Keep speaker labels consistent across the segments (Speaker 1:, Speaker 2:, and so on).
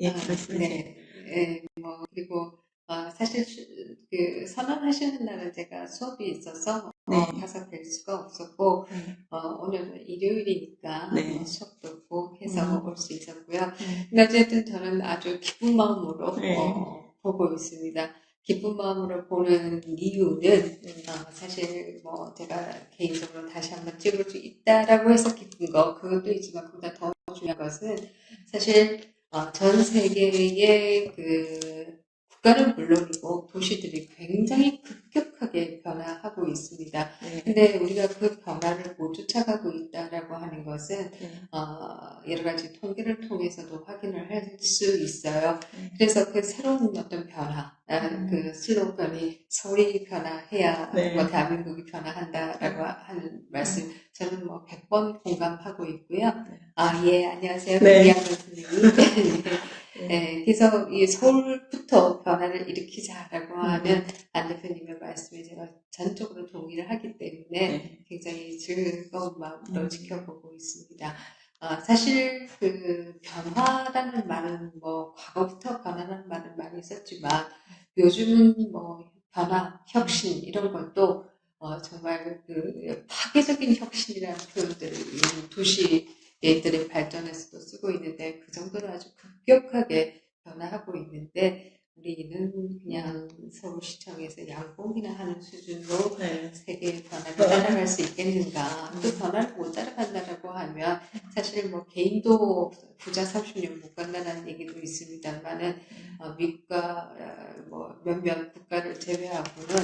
Speaker 1: 예,
Speaker 2: 아,
Speaker 1: 말씀하세요.
Speaker 2: 네, 네, 뭐 그리고 어, 사실 수- 그 선언하시는 날은 제가 수업이 있어서 어,
Speaker 1: 네.
Speaker 2: 가서 뵐 수가 없었고
Speaker 1: 네.
Speaker 2: 어, 오늘은 일요일이니까
Speaker 1: 네.
Speaker 2: 어, 수업도 없고 해서
Speaker 1: 음.
Speaker 2: 올수 있었고요.
Speaker 1: 네.
Speaker 2: 근데 어쨌든 저는 아주 기쁜 마음으로
Speaker 1: 네.
Speaker 2: 어, 보고 있습니다. 기쁜 마음으로 보는 이유는 어, 사실 뭐 제가 개인적으로 다시 한번 찍을 수 있다라고 해서 기쁜 거 그것도 있지만 그보다 더 중요한 것은 사실 어, 전 세계의 그 국가는 물론이고 도시들이 굉장히 급격하게 변화하고 있습니다.
Speaker 1: 네.
Speaker 2: 근데 우리가 그 변화를 못 쫓아가고 있다라고 하는 것은
Speaker 1: 네.
Speaker 2: 어, 여러 가지 통계를 통해서도 확인을 할 수 있어요.
Speaker 1: 네.
Speaker 2: 그래서 그 새로운 어떤 변화, 아,
Speaker 1: 음.
Speaker 2: 그 슬로건이 서울이 변화해야
Speaker 1: 네.
Speaker 2: 뭐 대한민국이 변화한다라고 하는 말씀 저는 뭐 100번 공감하고 있고요.
Speaker 1: 네.
Speaker 2: 아, 예, 안녕하세요.
Speaker 1: 네.
Speaker 2: 김희양 선생님. 네. 그래서 이 서울부터 변화를 일으키자라고
Speaker 1: 음.
Speaker 2: 하는 안 대표님의 말씀에 제가 전적으로 동의를 하기 때문에
Speaker 1: 네.
Speaker 2: 굉장히 즐거운 마음으로
Speaker 1: 음.
Speaker 2: 지켜보고 있습니다. 아, 사실 그 변화라는 말은 뭐 과거부터 변화라는 말은 많이 썼지만 요즘은 뭐 변화, 혁신 이런 것도 어, 정말 그 파괴적인 혁신이라는 표현들을 이 도시 들의 발전에서도 쓰고 있는데 그 정도로 아주 급격하게 변화하고 있는데 우리는 그냥 서울시청에서 양봉이나 하는 수준으로
Speaker 1: 네.
Speaker 2: 세계의 변화를
Speaker 1: 네.
Speaker 2: 따라갈 수 있겠는가? 또 변화를 못 따라간다라고 하면 사실 뭐 개인도 부자 30년 못 간다는 얘기도 있습니다만은 어, 미국과 어, 뭐 몇몇 국가를 제외하고는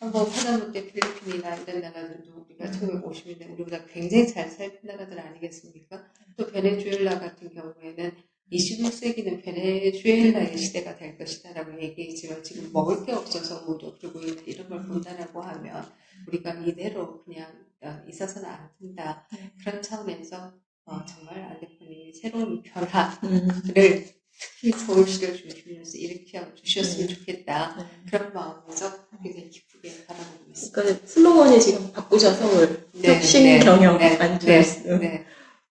Speaker 2: 뭐 하다못해 필리핀이나 이런 나라들도 우리가
Speaker 1: 음.
Speaker 2: 1950년대 우리보다 굉장히 잘 살던 나라들 아니겠습니까? 또 베네수엘라 같은 경우에는 21세기는 베네수엘라의 시대가 될 것이다라고 얘기했지만 지금 먹을 게 없어서 그러고 있는 이런 걸 본다라고 하면 우리가 이대로 그냥 어, 있어서는 안 된다.
Speaker 1: 네.
Speaker 2: 그런 차원에서 어, 정말 안 대표님이 새로운 변화를
Speaker 1: 음.
Speaker 2: 특히 서울시를 중심으로 해서 일으켜 주셨으면 좋겠다.
Speaker 1: 네.
Speaker 2: 그런 마음에서 굉장히 기쁘게 바라보고 있습니다.
Speaker 1: 그러니까 슬로건이 지금 바꾸자 서울
Speaker 2: 네,
Speaker 1: 혁신
Speaker 2: 네,
Speaker 1: 경영
Speaker 2: 네,
Speaker 1: 안철수.
Speaker 2: 네, 네.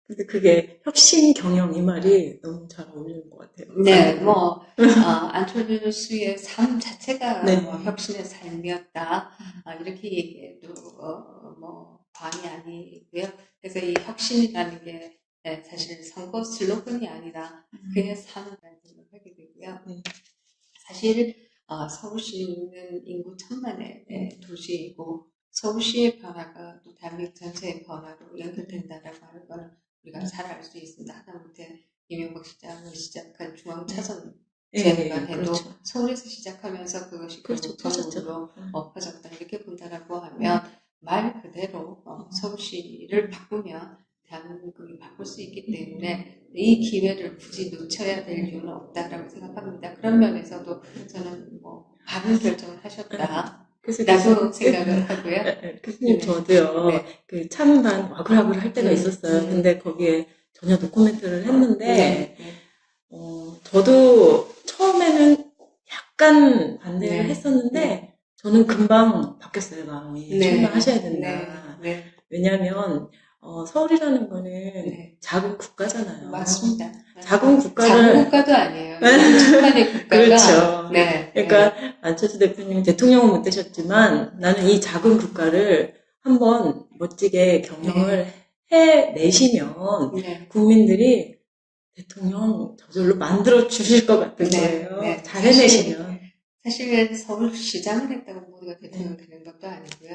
Speaker 1: 근데 그게 혁신 경영 이 말이 너무 잘 어울리는 것 같아요.
Speaker 2: 네, 뭐 어, 안철수의 삶 자체가
Speaker 1: 네.
Speaker 2: 뭐 혁신의 삶이었다 아, 이렇게 얘기해도 어, 뭐 과언이 아니고요. 그래서 이 혁신이라는 게 네, 사실 선거 슬로건이 아니라 그의 삶을 생각하게 되고요.
Speaker 1: 네.
Speaker 2: 사실 어, 서울시는 인구 천만의 네, 도시이고 서울시의 변화가 또 대한민국 전체의 변화로 연결된다라고 하는 거는 우리가
Speaker 1: 음.
Speaker 2: 잘알 수 있습니다. 하다못해 이명박 시장을 시작한 중앙차선
Speaker 1: 네,
Speaker 2: 제안만 해도
Speaker 1: 그렇죠.
Speaker 2: 서울에서 시작하면서 그것이
Speaker 1: 그렇죠.
Speaker 2: 결국
Speaker 1: 터졌죠.
Speaker 2: 전국으로
Speaker 1: 음.
Speaker 2: 어, 퍼졌다 이렇게 본다라고 하면 말 그대로 어, 서울시를 바꾸면 대한민국이 바꿀 수 있기 때문에 이 기회를 굳이 놓쳐야 될 이유는 없다라고 생각합니다. 그런 면에서도 저는 뭐 바른 결정을 하셨다.
Speaker 1: 그래서
Speaker 2: 라고
Speaker 1: 교수님-
Speaker 2: 생각을 하고요.
Speaker 1: 네, 네, 교수님
Speaker 2: 네.
Speaker 1: 저도요.
Speaker 2: 네.
Speaker 1: 그 찬반 와글와글 할 때가
Speaker 2: 음,
Speaker 1: 있었어요.
Speaker 2: 음.
Speaker 1: 근데 거기에 전혀 노코멘트를 했는데
Speaker 2: 네.
Speaker 1: 어, 저도 처음에는 약간 반대를
Speaker 2: 네.
Speaker 1: 했었는데 저는 금방 바뀌었어요 마음이
Speaker 2: 네.
Speaker 1: 출마하셔야 된다.
Speaker 2: 네. 네.
Speaker 1: 왜냐하면 어, 서울이라는 거는
Speaker 2: 네.
Speaker 1: 작은 국가잖아요.
Speaker 2: 맞습니다.
Speaker 1: 작은 국가를-
Speaker 2: 작은 국가도 아니에요. 천만의 국가가
Speaker 1: 그렇죠.
Speaker 2: 네.
Speaker 1: 그러니까 안철수 대표님이 대통령은 못 되셨지만 나는 이 작은 국가를 한번 멋지게 경영을 해내시면
Speaker 2: 네.
Speaker 1: 국민들이 대통령 저절로 만들어 주실 것 같은
Speaker 2: 네,
Speaker 1: 거예요.
Speaker 2: 네.
Speaker 1: 잘 해내시면.
Speaker 2: 사실 서울시장을 했다고 모두가 대통령 되는 것도 아니고요.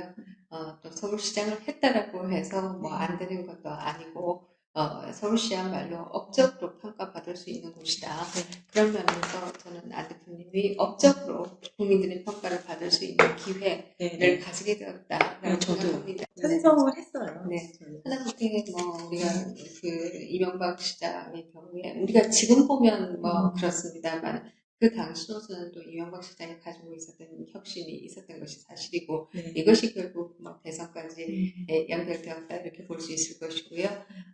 Speaker 2: 어, 또 서울시장을 했다라고 해서 뭐 안 되는 것도 아니고 어, 서울시야말로 업적으로 평가받을 수 있는 곳이다.
Speaker 1: 네.
Speaker 2: 그런 면에서 저는 안 대표님이 업적으로 국민들의 평가를 받을 수 있는 기회를
Speaker 1: 네, 네.
Speaker 2: 가지게 되었다라고
Speaker 1: 네, 저도
Speaker 2: 생각합니다.
Speaker 1: 찬성을 했어요.
Speaker 2: 네. 하다못해 뭐 우리가 그 이명박 시장의 경우에 우리가 지금 보면 뭐
Speaker 1: 음.
Speaker 2: 그렇습니다만 그 당시로서는 또 이명박 시장이 가지고 있었던 혁신이 있었던 것이 사실이고
Speaker 1: 네.
Speaker 2: 이것이 결국 뭐 대선까지
Speaker 1: 음.
Speaker 2: 예, 연결되었다 이렇게 볼 수 있을 것이고요.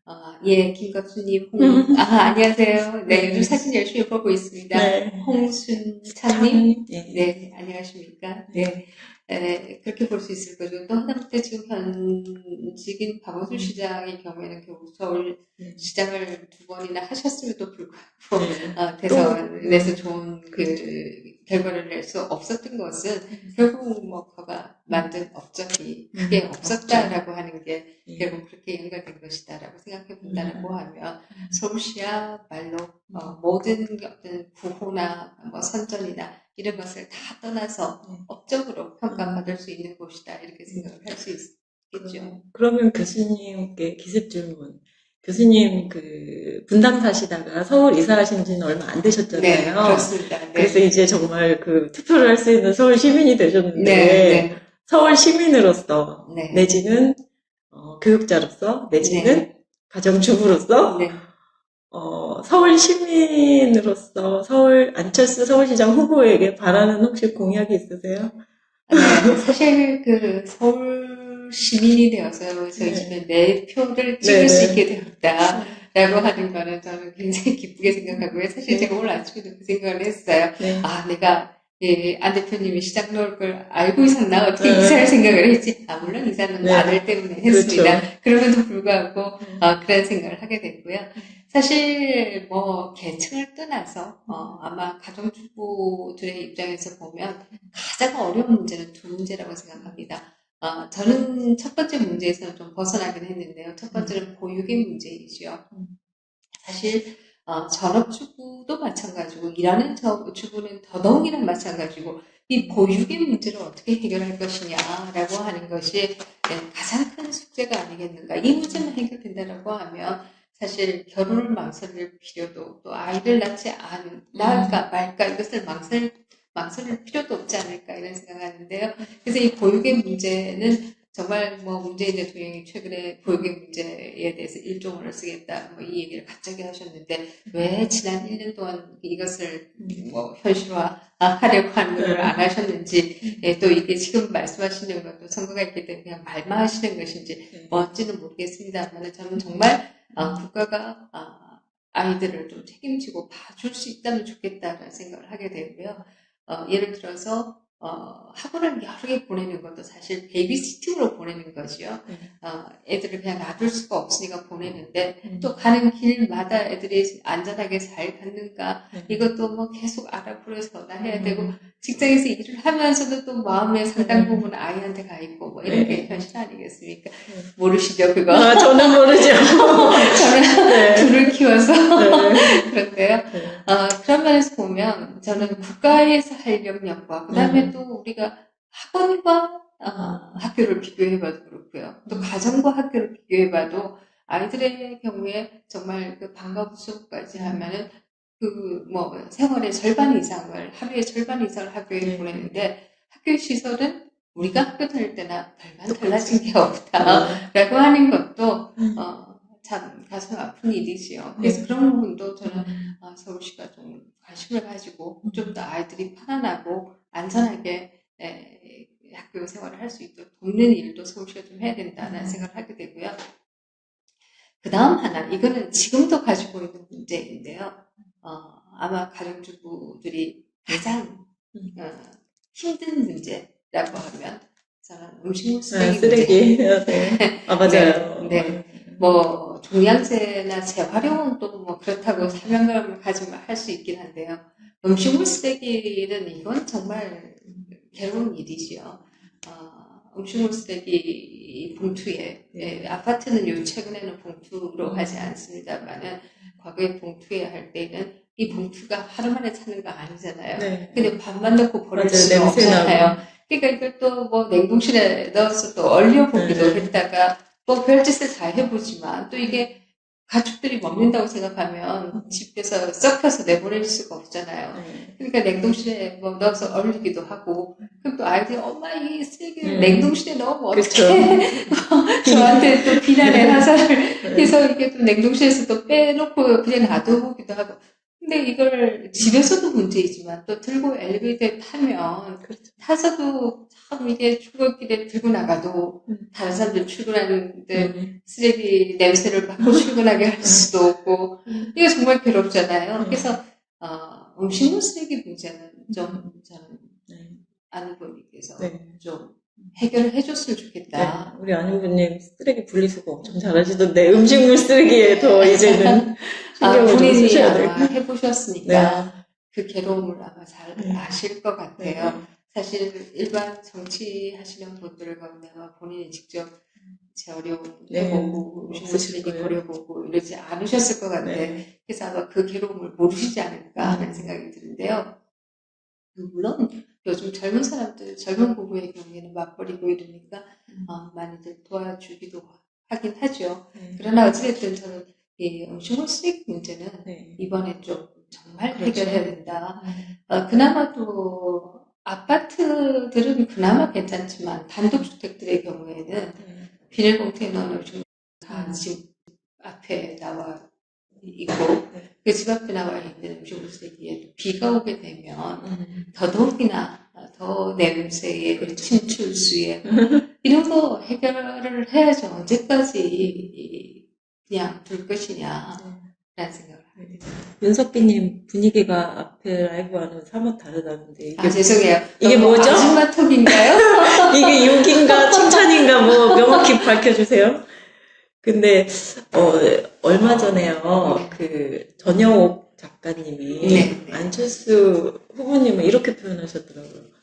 Speaker 2: 어, 예, 김갑수님, 홍,
Speaker 1: 음.
Speaker 2: 아 안녕하세요. 네,
Speaker 1: 네.
Speaker 2: 요즘 사진 열심히 보고 있습니다.
Speaker 1: 네.
Speaker 2: 홍순찬님,
Speaker 1: 네.
Speaker 2: 네, 안녕하십니까? 네. 에, 그렇게 볼 수 있을 거죠. 또 하다못해 지금 현직인 박원순 시장의 경우에는 결국 서울
Speaker 1: 네.
Speaker 2: 시장을 두 번이나 하셨음에도 불구하고
Speaker 1: 네.
Speaker 2: 어, 대선에서 좋은 그 결과를 낼수 없었던 것은 결국 뭐 그가 만든 업적이 그게
Speaker 1: 음,
Speaker 2: 없었다라고 하는 게
Speaker 1: 예.
Speaker 2: 결국 그렇게 연결된 것이다라고 생각해 본다라고
Speaker 1: 음.
Speaker 2: 하면 서울시야 말로 어, 모든 어떤 구호나 뭐 선전이나 이런 것을 다 떠나서
Speaker 1: 네.
Speaker 2: 업적으로 평가받을 수 있는 곳이다 이렇게 생각을 할 수 있겠죠.
Speaker 1: 그러면 교수님께 기습 질문. 교수님 그 분당 사시다가 서울 이사하신 지는 얼마 안
Speaker 2: 네,
Speaker 1: 되셨잖아요.
Speaker 2: 그렇습니다. 네.
Speaker 1: 그래서 이제 정말 그 투표를 할 수 있는 서울 시민이 되셨는데
Speaker 2: 네,
Speaker 1: 서울 시민으로서
Speaker 2: 네, 네.
Speaker 1: 내지는 어, 교육자로서 내지는 가정주부로서
Speaker 2: 네.
Speaker 1: 어, 서울 시민으로서 서울 안철수 서울시장 후보에게 바라는 혹시 공약이 있으세요?
Speaker 2: 네, 사실 그 서울 시민이 되어서 저희
Speaker 1: 네.
Speaker 2: 집에 내 표를 찍을
Speaker 1: 네,
Speaker 2: 수
Speaker 1: 네.
Speaker 2: 있게 되었다 라고 하는 거는 저는 굉장히 기쁘게 생각하고요. 사실
Speaker 1: 네.
Speaker 2: 제가 오늘 아침에도 그 생각을 했어요.
Speaker 1: 네.
Speaker 2: 아, 내가 예, 안 대표님이 시장 놓을 걸 알고 있었나? 어떻게
Speaker 1: 네.
Speaker 2: 이사를 생각을 했지? 아, 물론 이사는
Speaker 1: 네.
Speaker 2: 아들 때문에 했습니다.
Speaker 1: 그렇죠.
Speaker 2: 그럼에도 불구하고
Speaker 1: 음.
Speaker 2: 어, 그런 생각을 하게 됐고요. 사실 뭐 계층을 떠나서 어, 아마 가정주부들의 입장에서 보면 가장 어려운 문제는 두 문제라고 생각합니다. 어, 저는 첫 번째 문제에서는 좀 벗어나긴 했는데요. 첫 번째는 보육의 문제이죠.
Speaker 1: 음.
Speaker 2: 사실 어, 전업주부도 마찬가지고 일하는 저 주부는 더더욱이나 마찬가지고 이 보육의 문제를 어떻게 해결할 것이냐라고 하는 것이 네, 가장 큰 숙제가 아니겠는가. 이 문제만 해결된다라고 하면 사실 결혼을 망설일 필요도 또 아이를 낳지 않은 낳을까 말까 이것을 망설 망설일 필요도 없지 않을까 이런 생각하는데요. 그래서 이 보육의 문제는 정말 뭐 문재인 대통령이 최근에 보육의 문제에 대해서 1조 원을 쓰겠다 뭐 이 얘기를 갑자기 하셨는데 왜 지난 1년 동안 이것을 뭐 현실화하려고 하는 걸 안 하셨는지 예, 또 이게 지금 말씀하시는 것도 선거가 있기 때문에 그냥 말만 하시는 것인지
Speaker 1: 네.
Speaker 2: 뭔지는 모르겠습니다만 저는 정말 아, 국가가 아, 아이들을 좀 책임지고 봐줄 수 있다면 좋겠다라는 생각을 하게 되고요. 어, 예를 들어서 어, 학원을 여러 개 보내는 것도 사실 베이비시팅으로 보내는 거지요.
Speaker 1: 네.
Speaker 2: 어, 애들을 그냥 놔둘 수가 없으니까 보내는데
Speaker 1: 음.
Speaker 2: 또 가는 길마다 애들이 안전하게 잘 갔는가
Speaker 1: 네.
Speaker 2: 이것도 뭐 계속 알아보려서 나 해야 되고
Speaker 1: 음.
Speaker 2: 직장에서 일을 하면서도 또 마음의 상당
Speaker 1: 음.
Speaker 2: 부분 아이한테 가 있고 뭐 이런 게
Speaker 1: 네.
Speaker 2: 현실 아니겠습니까?
Speaker 1: 네.
Speaker 2: 모르시죠 그거?
Speaker 1: 아, 저는 모르죠.
Speaker 2: 저는
Speaker 1: 네.
Speaker 2: 둘을 키워서
Speaker 1: 네.
Speaker 2: 그런데요.
Speaker 1: 네.
Speaker 2: 어, 그런 면에서 보면 저는 국가에서 할 영역과 그다음에
Speaker 1: 음.
Speaker 2: 또 우리가 학원과 어, 학교를 비교해봐도 그렇고요. 또
Speaker 1: 음.
Speaker 2: 가정과 학교를 비교해봐도 아이들의 경우에 정말 그 방과 수업까지 하면은 그 뭐 생활의 절반 이상을 하루의 절반 이상을 학교에
Speaker 1: 네.
Speaker 2: 보내는데 학교 시설은 우리가 학교 다닐 때나 별반. 달라진 게 없다라고 하는 것도
Speaker 1: 음.
Speaker 2: 어, 참 가슴 아픈 일이지요. 그래서
Speaker 1: 네.
Speaker 2: 그런 부분도 저는
Speaker 1: 음.
Speaker 2: 아, 서울시가 좀 관심을 가지고 좀 더 아이들이 편안하고 안전하게 에, 학교 생활을 할 수 있도록 돕는 일도 서울시가 좀 해야 된다는
Speaker 1: 음.
Speaker 2: 생각을 하게 되고요. 그 다음 하나, 이거는 지금도 가지고 있는 문제인데요. 어, 아마 가정주부들이 가장
Speaker 1: 음.
Speaker 2: 어, 힘든 문제라고 하면 저는 음식물
Speaker 1: 아,
Speaker 2: 쓰레기, 문제.
Speaker 1: 쓰레기. 네. 아, 맞아요.
Speaker 2: 네. 뭐 종량제나 재활용도 뭐 그렇다고 사명감을 가지고 할 수 있긴 한데요. 음식물 쓰레기는 이건 정말 괴로운 일이지요. 어, 음식물 쓰레기 봉투에 예, 아파트는 요 최근에는 봉투로 하지 않습니다만은 과거에 봉투에 할 때는 이 봉투가 하루 만에 찾는 거 아니잖아요.
Speaker 1: 네.
Speaker 2: 근데 밥만 넣고 버릴. 수가 없잖아요. 그러니까 이걸 또 뭐 냉동실에 넣어서 또 얼려 보기도
Speaker 1: 네.
Speaker 2: 했다가 뭐 별짓을 다 해보지만 또 이게 가축들이 먹는다고 생각하면 집에서 썩혀서 내보낼 수가 없잖아요.
Speaker 1: 네.
Speaker 2: 그러니까 냉동실에 뭐 넣어서 얼리기도 하고 그럼 또 아이들이 엄마 이 쓰레기를
Speaker 1: 음.
Speaker 2: 냉동실에 넣으면. 어떡해 저한테 또 비난의 화살을
Speaker 1: 네.
Speaker 2: 해서 이게 또 냉동실에서 또 빼놓고 그냥 놔두기도 하고 근데 이걸 집에서도 문제이지만 또 들고 엘리베이터에 타면
Speaker 1: 그렇죠.
Speaker 2: 타서도 참 이게 출근길에 들고 나가도
Speaker 1: 음.
Speaker 2: 다른 사람들 출근하는데
Speaker 1: 네.
Speaker 2: 쓰레기 냄새를 맡고 출근하게 할 수도 없고
Speaker 1: 음.
Speaker 2: 이거 정말 괴롭잖아요.
Speaker 1: 음.
Speaker 2: 그래서 어, 음식물 쓰레기 문제는 좀 저는
Speaker 1: 네.
Speaker 2: 안 후보님께서
Speaker 1: 네.
Speaker 2: 좀 해결을 해줬으면 좋겠다.
Speaker 1: 네, 우리 안윤부님 쓰레기 분리수거 엄청 잘하시던데 음식물 쓰레기에 더 이제는
Speaker 2: 아,
Speaker 1: 신경을 좀
Speaker 2: 본인이
Speaker 1: 쓰셔야 돼요.
Speaker 2: 아마 해보셨으니까
Speaker 1: 네.
Speaker 2: 그 괴로움을 아마 잘
Speaker 1: 음.
Speaker 2: 아실 것 같아요. 사실 일반 정치 하시는 분들을 가운데 아마 본인이 직접 제 어려움
Speaker 1: 네, 없으실
Speaker 2: 쓰레기
Speaker 1: 거예요.
Speaker 2: 버려보고 이러지 않으셨을 것 같아요.
Speaker 1: 네.
Speaker 2: 그래서 아마 그 괴로움을 모르시지 않을까 하는
Speaker 1: 음.
Speaker 2: 생각이 드는데요. 물론 요즘 젊은 사람들, 젊은 부부의 경우에는 맞벌이고 이러니까
Speaker 1: 음.
Speaker 2: 어, 많이들 도와주기도 하긴 하죠.
Speaker 1: 네.
Speaker 2: 그러나 어찌됐든 저는 이 음식물 쓰레기 문제는
Speaker 1: 네.
Speaker 2: 이번에 좀 정말
Speaker 1: 그렇죠.
Speaker 2: 해결해야 된다. 어, 그나마 또 아파트들은 그나마 괜찮지만 단독주택들의 경우에는
Speaker 1: 네.
Speaker 2: 비닐봉투에 넣은 음식물
Speaker 1: 음.
Speaker 2: 다집 앞에 나와 있고
Speaker 1: 네.
Speaker 2: 그집 앞에 나와 있는 음식물 쓰레기에 비가 오게 되면
Speaker 1: 음.
Speaker 2: 더더욱이나 더 냄새에
Speaker 1: 그렇죠.
Speaker 2: 침출수에 이런 거 해결을 해야죠. 언제까지 이- 그냥 둘 것이냐 라는 생각을.
Speaker 1: 윤석기님 분위기가 앞에 라이브와는 사뭇 다르다는데 이게,
Speaker 2: 아 죄송해요.
Speaker 1: 이게 뭐죠?
Speaker 2: 아줌마 톡인가요?
Speaker 1: 이게 욕인가 칭찬인가 뭐 명확히 밝혀주세요. 근데 어, 얼마 전에요 그 전영옥 작가님이
Speaker 2: 네, 네.
Speaker 1: 안철수 후보님을 이렇게 표현하셨더라고요.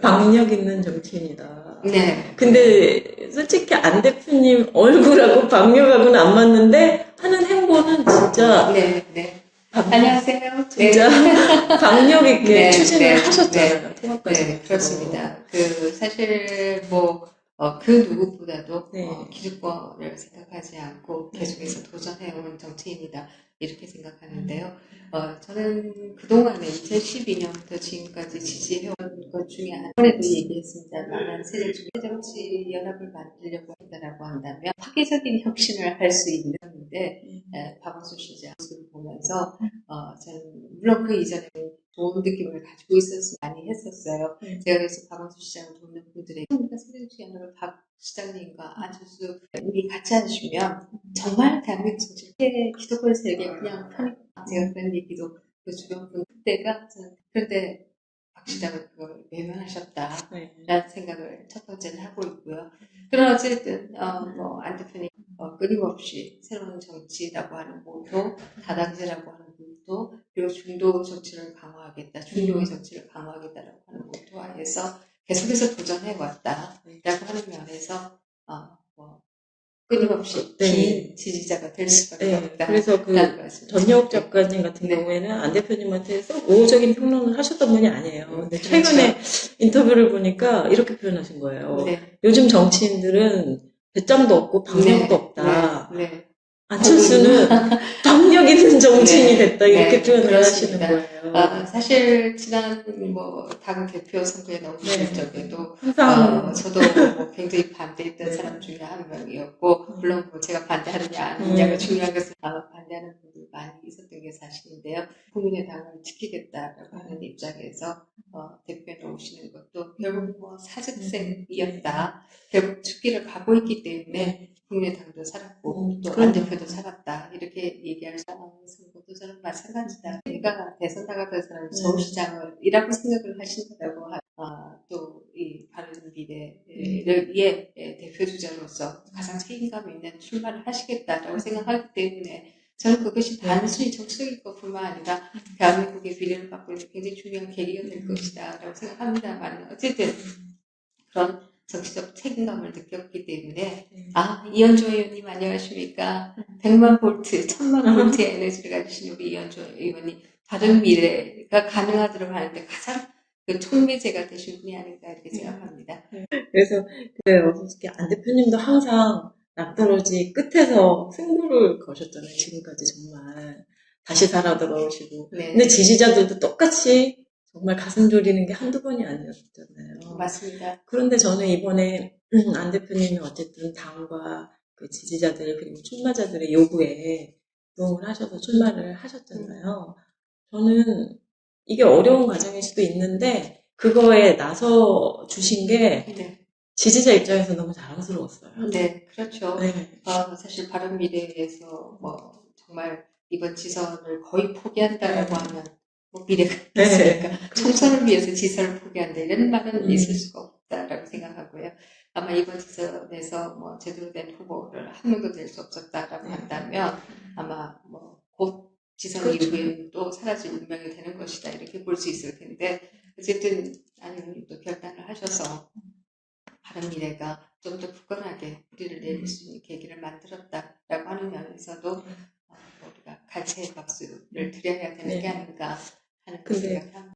Speaker 1: 박력 있는 정치인이다.
Speaker 2: 네.
Speaker 1: 근데 솔직히 안 대표님 얼굴하고 박력하고는 안 맞는데 하는 행보는 진짜
Speaker 2: 네, 네.
Speaker 1: 박-
Speaker 2: 안녕하세요.
Speaker 1: 진짜 박력 있게
Speaker 2: 네,
Speaker 1: 추진을
Speaker 2: 네,
Speaker 1: 하셨잖아요. 통합까지.
Speaker 2: 네, 그렇습니다. 그 사실 뭐 어, 그 누구보다도
Speaker 1: 네.
Speaker 2: 어, 기득권을 생각하지 않고 계속해서 도전해온 정치인이다 이렇게 생각하는데요. 어, 저는 그동안에 2012년부터 지금까지 지지해온 것 중에 한 번에도 얘기했습니다만 세대 중에 정치 연합을 만들려고 한다라고 한다면 파괴적인 혁신을 할 수 있는데 에, 박원순 시장 모습을 보면서 어, 저는 물론 그 이전에 좋은 느낌을 가지고 있었어 많이 했었어요.
Speaker 1: 네.
Speaker 2: 제가 그래서 박원순 시장을 돕는 분들에게 그러니까 새정치연합을 박 시장님과 안철수 우리 같이 하시면 정말 대한민국 정치에 기득권 세계 그냥 편히 제가 그런 얘기도 그 주변 분 그때가 그런데 박 시장은 그걸 외면하셨다.
Speaker 1: 네.
Speaker 2: 라는 생각을 첫 번째는 하고 있고요. 그러나 어쨌든 어, 뭐안 대표님 어, 끊임없이 새로운 정치라고 하는 모토, 다당제라고 하는 모토, 그리고 중도 정치를 강화하겠다, 중도의 정치를 강화하겠다라고 하는 모토하에서 계속해서 도전해 왔다라고 하는 면에서 어, 뭐 끊임없이
Speaker 1: 네.
Speaker 2: 긴 지지자가 될 수밖에
Speaker 1: 네.
Speaker 2: 없다.
Speaker 1: 그래서 그
Speaker 2: 드립니다.
Speaker 1: 작가님 같은
Speaker 2: 네.
Speaker 1: 경우에는 안 대표님한테 썩 우호적인 평론을 하셨던 분이 아니에요. 근데
Speaker 2: 그렇죠.
Speaker 1: 최근에 인터뷰를 보니까 이렇게 표현하신 거예요.
Speaker 2: 네.
Speaker 1: 요즘 정치인들은 배짱도 없고 박력도
Speaker 2: 네.
Speaker 1: 없다.
Speaker 2: 네. 네.
Speaker 1: 안철수는 박력 있는 정치인이
Speaker 2: 네.
Speaker 1: 됐다. 이렇게
Speaker 2: 네.
Speaker 1: 표현을
Speaker 2: 그렇습니다.
Speaker 1: 하시는 거예요.
Speaker 2: 아, 사실 지난 뭐당 대표 선거에 나오실
Speaker 1: 네.
Speaker 2: 적에도
Speaker 1: 항상
Speaker 2: 어, 저도 뭐 굉장히 반대했던
Speaker 1: 네.
Speaker 2: 사람 중에 한 명이었고
Speaker 1: 음.
Speaker 2: 물론 뭐 제가 반대하느냐 아니냐가
Speaker 1: 음.
Speaker 2: 중요한 것은 아마 반대하는 분들 많이 있었던 게 사실인데요. 국민의 당을 지키겠다라고 하는 입장에서 어, 대표에 나오시는 것도 결국 뭐 사직생이었다. 결국 죽기를 가고 있기 때문에 국민의당도 살았고
Speaker 1: 음,
Speaker 2: 또
Speaker 1: 그럼요.
Speaker 2: 안 대표도 살았다 이렇게 얘기할 선거도 저는 마찬가지다. 내가 대선 나가던 사람이
Speaker 1: 음.
Speaker 2: 서울시장을이라고 생각을 하신다고 하, 아, 또이 바른 미래를 위해 예, 대표 주자로서 가장 책임감 있는 출마를 하시겠다라고 생각하기 때문에 저는 그것이
Speaker 1: 네.
Speaker 2: 단순히 정치적인 것뿐만 아니라 대한민국의 미래를 바꾸는 굉장히 중요한 계기가 될 것이다라고 생각합니다만 어쨌든 그런 정치적 책임감을 느꼈기 때문에 아 이현조 의원님 안녕하십니까 100만 볼트 1000만 볼트의 에너지를 가지신 우리 이현조 의원님 바른 미래가 가능하도록 하는데 가장 그 촉매제가 되신 분이 아닌가 이렇게 생각합니다.
Speaker 1: 그래서 그래요. 솔직히 안 대표님도 항상 낭떠러지 끝에서 승부를 거셨잖아요. 지금까지 정말 다시 살아 돌아오시고.
Speaker 2: 네,
Speaker 1: 근데 지지자들도 똑같이 정말 가슴 졸이는 게 한두 번이 아니었잖아요.
Speaker 2: 맞습니다.
Speaker 1: 그런데 저는 이번에 음, 안 대표님이 어쨌든 당과 그 지지자들 그리고 출마자들의 요구에 도움을 하셔서 출마를 하셨잖아요. 저는 이게 어려운 과정일 수도 있는데 그거에 나서 주신 게
Speaker 2: 네,
Speaker 1: 지지자 입장에서 너무 자랑스러웠어요.
Speaker 2: 네 그렇죠.
Speaker 1: 네.
Speaker 2: 어, 사실 바른 미래에서 뭐 정말 이번 지선을 거의 포기한다라고
Speaker 1: 네.
Speaker 2: 하면 뭐 미래가
Speaker 1: 네.
Speaker 2: 있으니까 총선을 위해서 지선을 포기한다 이런 말은
Speaker 1: 음.
Speaker 2: 있을 수가 없다라고 생각하고요. 아마 이번 지선에서 뭐 제대로 된 후보를 한 명도 낼수 없었다라고
Speaker 1: 네.
Speaker 2: 한다면 아마 뭐곧 지선
Speaker 1: 그렇죠.
Speaker 2: 이후에는 또 사라질 운명이 되는 것이다 이렇게 볼 수 있을 텐데 어쨌든 안 의원님도 결단을 하셔서 바른 미래가 좀 더 굳건하게 뿌리를 내릴 수 있는 계기를 만들었다라고 하는 면에서도 어, 우리가 갈채의 박수를 드려야 되는 게
Speaker 1: 네.
Speaker 2: 아닌가 하는
Speaker 1: 근데
Speaker 2: 생각을 합니다.